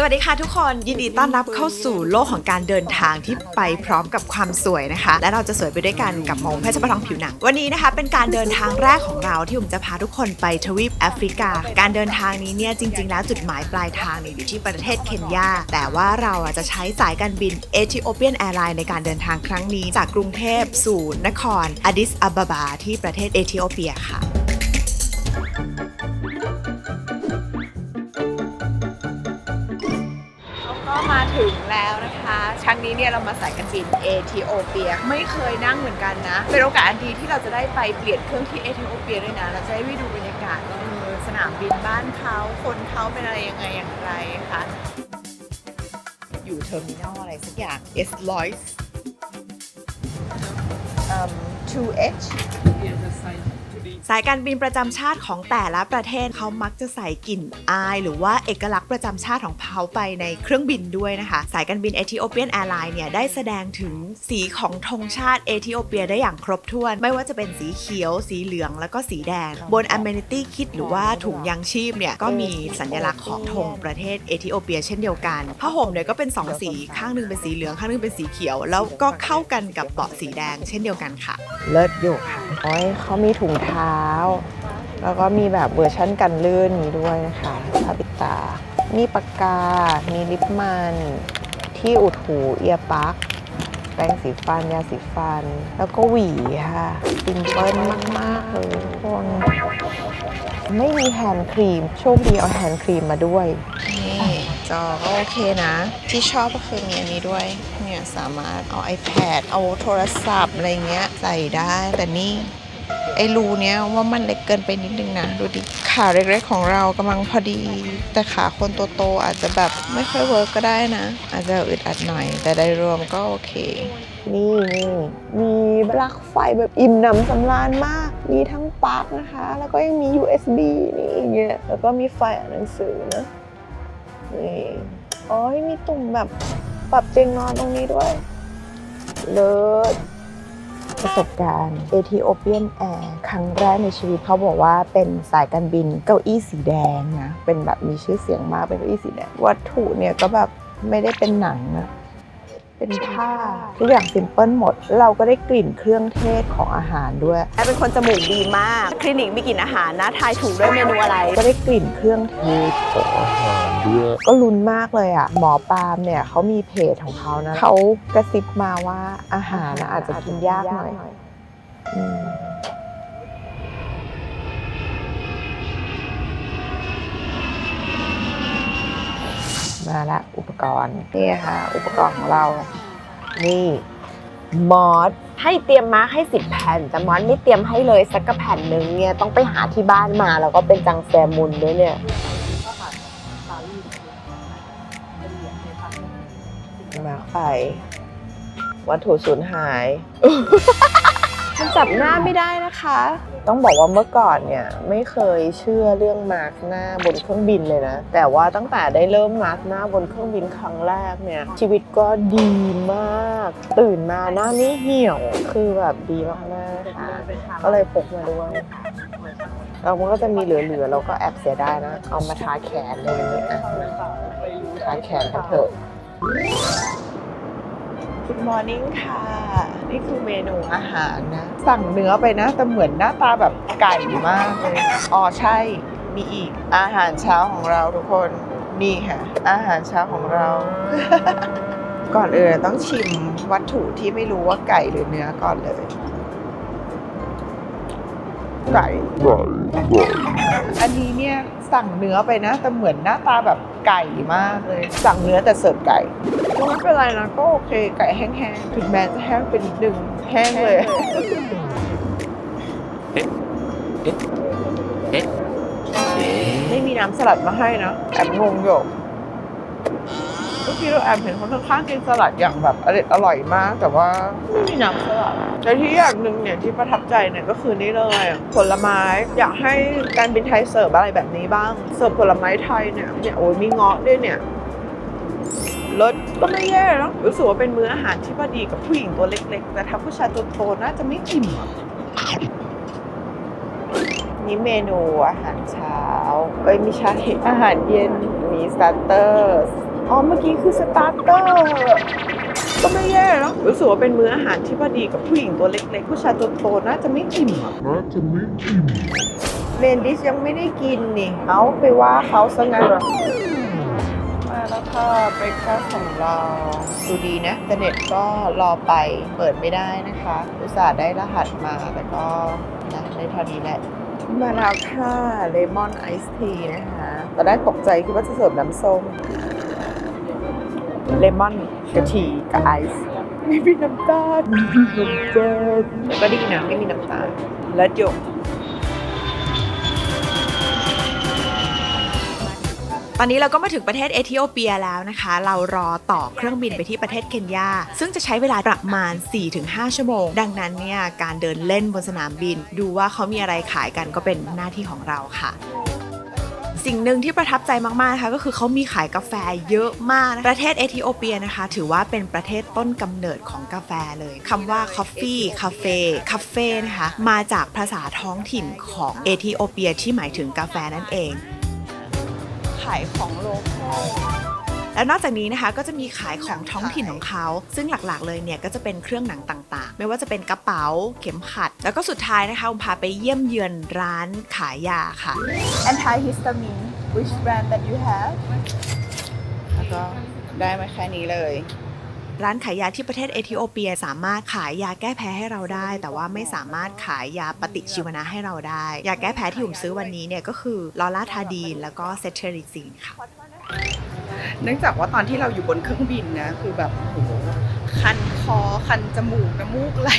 สวัสดีค่ะทุกคนยินดีต้อนรับเข้าสู่โลกของการเดินทางที่ไปพร้อมกับความสวยนะคะ และเราจะสวยไปด้วยกันกับมงเพชรประทองผิวหนังวันนี้นะคะ เป็นการเดินทางแรกของเราที่ผมจะพาทุกคนไปทวีปแอฟริกา การเดินทางนี้เนี่ยจริง ๆ แล้วจุดหมายปลายทางเนี่ยอยู่ที่ประเทศเคนยาแต่ว่าเราอะจะใช้สายการบินเอธิโอเปียนแอร์ไลน์ในการเดินทางครั้งนี้ จากกรุงเทพสู่นครอาดิสอาบาบาที่ประเทศเอธิโอเปียค่ะ แล้วนะคะครั้งนี้เนี่ยเรามาสายการบินเอธิโอเปีย ไม่เคยนั่งเหมือนกันนะ เป็นโอกาสอันดีที่เราจะได้ไปเปลี่ยนเครื่องที่เอธิโอเปียด้วยนะเราจะได้ไปดูบรรยากาศว่าเอสนามบินบ้านเขาคนเขาเป็นอะไรยังไงอย่างไรคะอยู่เทอร์มินอลอะไรสักอย่าง S l o i s 2H สายการบินประจำชาติของแต่ละประเทศเขามักจะใส่กลิ่นอาย หรือว่าเอกลักษณ์ประจำชาติของเขาไปในเครื่องบินด้วยนะคะ สายการบินเอธิโอเปียนแอร์ไลน์เนี่ยได้แสดงถึงสีของธงชาติเอธิโอเปียได้อย่างครบถ้วน ไม่ว่าจะเป็นสีเขียว สีเหลืองแล้วก็สีแดง บน amenity kit หรือว่าถุงยางชีพเนี่ยก็มีสัญลักษณ์ของธงประเทศเอธิโอเปียเช่นเดียวกันผ้าห่มเนี่ยก็เป็นสองสีข้างหนึงเป็นสีเหลืองข้างหนึงเป็นสีเขียว แล้วก็เข้ากันกับเบาะสีแดง เช่นเดียวกันค่ะ เลิศอยู่ค่ะโอ้ยเขามีถุงเท้าแล้วก็มีแบบเวอร์ชั่นกันลื่นนี้ด้วยนะคะผ้าปิดตา มีปากกา มีลิปมัน ที่อุดหูเอียร์ปักแปรงสีฟันยาสีฟัน แล้วก็หวีค่ะซิมเปิลมาก ๆ เลยทุกคนไม่มีแฮนด์ครีม โชคดีเอาแฮนด์ครีมมาด้วย นี่จอก็โอเคนะ ที่ชอบก็คือมีอันนี้ด้วย เนี่ย สามารถเอา iPad เอาโทรศัพท์ อะไรเงี้ย ใส่ได้แต่นี่ ไอ้รูเนี้ยว่ามันเล็กเกินไปนิดนึงนะดูดิขาเล็กๆของเรากำลังพอดี แต่ขาคนโตๆอาจจะแบบไม่ค่อยเวิร์กก็ได้นะ อาจจะอึดอัดหน่อย แต่โดยรวมก็โอเค นี่นี่มีปลั๊กไฟแบบอิ่มหนำสำราญมาก มีทั้งปลั๊กนะคะ แล้วก็ยังมี USB นี่อย่างเงี้ยแล้วก็มีไฟอ่านหนังสือนะนี่อ้ยมีตุ่มแบบปรับเตียงนอนตรงนี้ด้วย เลิศ ประสบการณ์เอธิโอเปียนแอร์ครั้งแรกในชีวิตเขาบอกว่าเป็นสายการบินเก้าอี้สีแดงนะ เป็นแบบมีชื่อเสียงมากเป็นเก้าอี้สีแดง วัตถุเนี่ยก็แบบไม่ได้เป็นหนังนะ เป็นผ้าทุกอย่างซิมเพิลหมด เราก็ได้กลิ่นเครื่องเทศของอาหารด้วยแอเป็นคนจมูกดีมาก คลินิกมีกลิ่นอาหารนะทายถูกด้วยเมนูอะไร ก็ได้กลิ่นเครื่องเทศของอาหารด้วย ก็ลุ้นมากเลยอะหมอปาล์มเนี่ยเขามีเพจของเขานะเขากระซิบมาว่าอาหารนะอาจจะกินยากหน่อยอืมมาละอุป กรณ์นี่ค่ะ อุปกรณ์ของเรา นี่มอสให้เตรียมมาให้ 10 แผ่น แต่มอสไม่เตรียมให้เลยสักกระแผ่นหนึ่งเนี่ยต้องไปหาที่บ้านมาแล้วก็เป็นจังแซมุนด้วยเนี่ยมาร์คไปวัตถุสูญหาย มันจับหน้าไม่ได้นะคะ ต้องบอกว่าเมื่อก่อนเนี่ยไม่เคยเชื่อเรื่องมาร์กหน้าบนเครื่องบินเลยนะ แต่ว่าตั้งแต่ได้เริ่มมาร์กหน้าบนเครื่องบินครั้งแรกเนี่ยชีวิตก็ดีมาก ตื่นมาหน้าไม่เหี่ยวคือแบบดีมากๆค่ะก็เลยพกมาด้วยเรามันก็จะมีเหลือๆเราก็แอบเสียดายนะ เอามาทาแขนเลยนนี้อะทาแขนกันเถอะ Good morning ค่ะ นี่คือเมนูอาหารนะ สั่งเนื้อไปนะ แต่เหมือนหน้าตาแบบไก่มากเลยอ๋อใช่มีอีกอาหารเช้าของเราทุกคนนี่ค่ะ อาหารเช้าของเรา ก่อนอื่นต้องชิมวัตถุที่ไม่รู้ว่าไก่หรือเนื้อก่อนเลย ไก่ อันนี้เนี่ยสั่งเนื้อไปนะ แต่เหมือนหน้าตาแบบ ไก่มากเลย สั่งเนื้อแต่เสิร์ฟไก่ก็ไม่เป็นไรนะก็โอเคไก่แห้งๆถึงแม้จะแห้งเป็นนิดนึงแห้งเลยไม่มีน้ำสลัดมาให้นะแอบงงอยู่เมื่อกี้เราแอบเห็นคนข้างๆกินสลัดอย่างแบบอร่อยอร่อยมาก แต่ว่าไม่มีน้ำสลัดแต่ที่อย่างหนึ่งเนี่ยที่ประทับใจเนี่ยก็คือนี่เลยผลไม้อยากให้การบินไทยเสิร์ฟอะไรแบบนี้บ้าง เสิร์ฟผลไม้ไทยเนี่ยเนี่ยโอ้ยมีเงาะด้วยเนี่ยรสก็ไม่แย่เนอะรู้สึกว่าเป็นมื้ออาหารที่พอดีกับผู้หญิงตัวเล็ก ๆ แต่ถ้าผู้ชายตัวโตน่าจะไม่อิ่มนี่เมนูอาหารเช้าเอ้ยไม่ใช่อาหารเย็นมีสตาร์เตอร์ อ๋อเมื่อกี้คือสตาร์เตอร์ก็ไม่แย่เนอะรู้สึกว่าเป็นมื้ออาหารที่พอดีกับผู้หญิงตัวเล็กๆ ผู้ชายตัวโตน่าจะไม่อิ่มอะน่าจะไม่อิ่มเมนดิสยังไม่ได้กินนี่เอาไปว่าเขาซะงั้นมาแล้วค่ะเบรคฟาสต์ของเราดูดีนะแต่เน็ตก็รอไปเปิดไม่ได้นะคะอุตส่าห์ได้รหัสมาแต่ก็นะได้เท่านี้แหละมาแล้วค่ะเลมอนไอซ์ทีนะคะตอนแรกตกใจคิดว่าจะเสิร์ฟน้ำส้ม เลมอนกะทิกับไอซ์ไม่มีน้ำตาลไม่มีน้ำตาลแต่ก็ดีนะไม่มีน้ำตาลและหยกตอนนี้เราก็มาถึงประเทศเอธิโอเปียแล้วนะคะ เรารอต่อเครื่องบินไปที่ประเทศเคนยา ซึ่งจะใช้เวลาประมาณ 4-5 ชั่วโมง ดังนั้นเนี่ย การเดินเล่นบนสนามบิน ดูว่าเขามีอะไรขายกันก็เป็นหน้าที่ของเราค่ะ สิ่งหนึ่งที่ประทับใจมากๆนะคะก็คือเขามีขายกาแฟเยอะมากนะประเทศเอธิโอเปียนะคะ ถือว่าเป็นประเทศต้นกำเนิดของกาแฟเลยคำว่า coffee cafe cafe นะคะมาจากภาษาท้องถิ่นของเอธิโอเปียที่หมายถึงกาแฟนั่นเอง ขายของโลคอล แล้วนอกจากนี้นะคะก็จะมีขายของท้องถิ่นของเขา ซึ่งหลักๆ เลยเนี่ยก็จะเป็นเครื่องหนังต่างๆ ไม่ว่าจะเป็นกระเป๋าเข็มขัด แล้วก็สุดท้ายนะคะอุมพาไปเยี่ยมเยือนร้านขายยาค่ะ antihistamine which brand that you have แล้วก็ได้มาแค่นี้เลยร้านขายยาที่ประเทศเอธิโอเปียสามารถขายยาแก้แพ้ให้เราได้ แต่ว่าไม่สามารถขายยาปฏิชีวนะให้เราได้ ยาแก้แพ้ที่ผมซื้อวันนี้เนี่ยก็คือลอราทาดีนแล้วก็เซทเทริซีนค่ะ เนื่องจากว่าตอนที่เราอยู่บนเครื่องบินนะคือแบบโอ้โหคันคอคันจมูกน้ำมูกไหล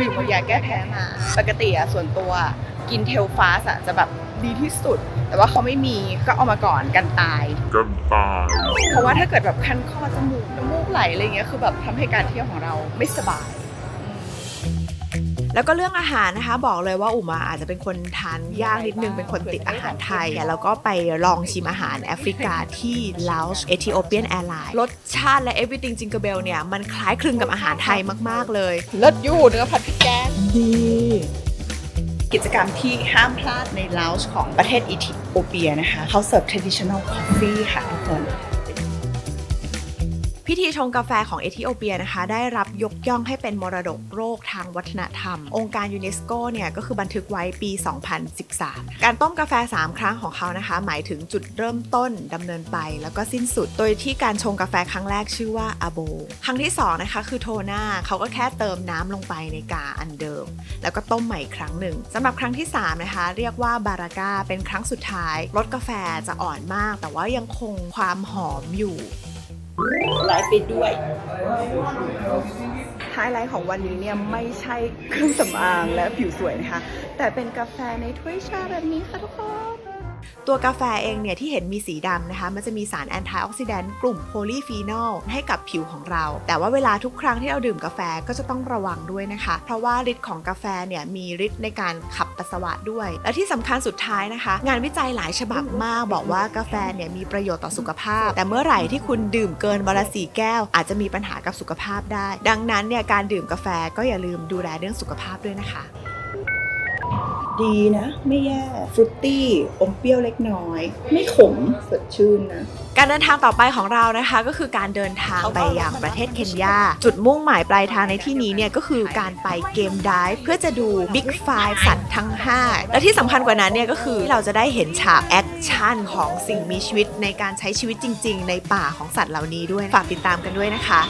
มีพยาแก้แพ้มา ปกติอะส่วนตัวกินเทลฟาสอะจะแบบดีที่สุด แต่ว่าเขาไม่มีก็เอามาก่อนกันตายกันตายเพราะว่าถ้าเกิดแบบคันคอจมูกน้ำมูกไหลอะไรเงี้ยคือแบบทำให้การเที่ยวของเราไม่สบาย แล้วก็เรื่องอาหารนะคะ บอกเลยว่าอุมาอาจจะเป็นคนทานยากนิดนึงเป็นคนติดอาหารไทยแล้วก็ไปลองชิมอาหารแอฟริกาที่ลาวส์เอธิโอเปียนแอร์ไลน์รสชาติและ everything jingle bell เนี่ย มันคล้ายคลึงกับอาหารไทยมาก ๆ เลยเลิศอยู่เนื้อผัดพริกแกงดีกิจกรรมที่ห้ามพลาดในลาวช์ของประเทศอิธิโอเปียนะคะ เขาเสิร์ฟ traditional coffee ค่ะทุกคน พิธีชงกาแฟของเอธิโอเปียนะคะ ได้รับยกย่องให้เป็นมรดกโลกทางวัฒนธรรม องค์การยูเนสโกเนี่ยก็คือบันทึกไว้ปี 2013 การต้มกาแฟ 3 ครั้งของเขานะคะ หมายถึงจุดเริ่มต้นดำเนินไปแล้วก็สิ้นสุด โดยที่การชงกาแฟครั้งแรกชื่อว่าอาโบ ครั้งที่ 2 นะคะ คือโทนาเขาก็แค่เติมน้ำลงไปในกาอันเดิม แล้วก็ต้มใหม่อีกครั้งหนึ่งสำหรับครั้งที่ 3 นะคะ เรียกว่าบาราก้าเป็นครั้งสุดท้ายรสกาแฟจะอ่อนมาก แต่ว่ายังคงความหอมอยู่ ไลฟ์ไปด้วย ไฮไลท์ของวันนี้เนี่ยไม่ใช่เครื่องสำอางและผิวสวยนะคะ แต่เป็นกาแฟในถ้วยชาแบบนี้ค่ะทุกคน ตัวกาแฟเองเนี่ยที่เห็นมีสีดำนะคะ มันจะมีสารแอนตี้ออกซิแดนต์กลุ่มโพลีฟีนอลให้กับผิวของเรา แต่ว่าเวลาทุกครั้งที่เราดื่มกาแฟก็จะต้องระวังด้วยนะคะ เพราะว่าฤทธิ์ของกาแฟเนี่ยมีฤทธิ์ในการขับปัสสาวะด้วย และที่สำคัญสุดท้ายนะคะ งานวิจัยหลายฉบับมากบอกว่ากาแฟเนี่ยมีประโยชน์ต่อสุขภาพ แต่เมื่อไหร่ที่คุณดื่มเกินวันละสี่แก้ว อาจจะมีปัญหากับสุขภาพได้ ดังนั้นเนี่ยการดื่มกาแฟก็อย่าลืมดูแลเรื่องสุขภาพด้วยนะคะ ดีนะ ไม่แย่ฟรุตตี้อมเปรี้ยวเล็กน้อย ไม่ขมสดชื่นนะ การเดินทางต่อไปของเรานะคะ ก็คือการเดินทางไปยังประเทศเคนยา จุดมุ่งหมายปลายทางในที่นี้เนี่ยก็คือการไปเกมไดฟ์เพื่อจะดู Big Five สัตว์ทั้ง 5 และที่สำคัญกว่านั้นเนี่ยก็คือเราจะได้เห็นฉากแอคชั่นของสิ่งมีชีวิตในการใช้ชีวิตจริง ๆ ในป่าของสัตว์เหล่านี้ด้วยฝากติดตามกันด้วยนะคะ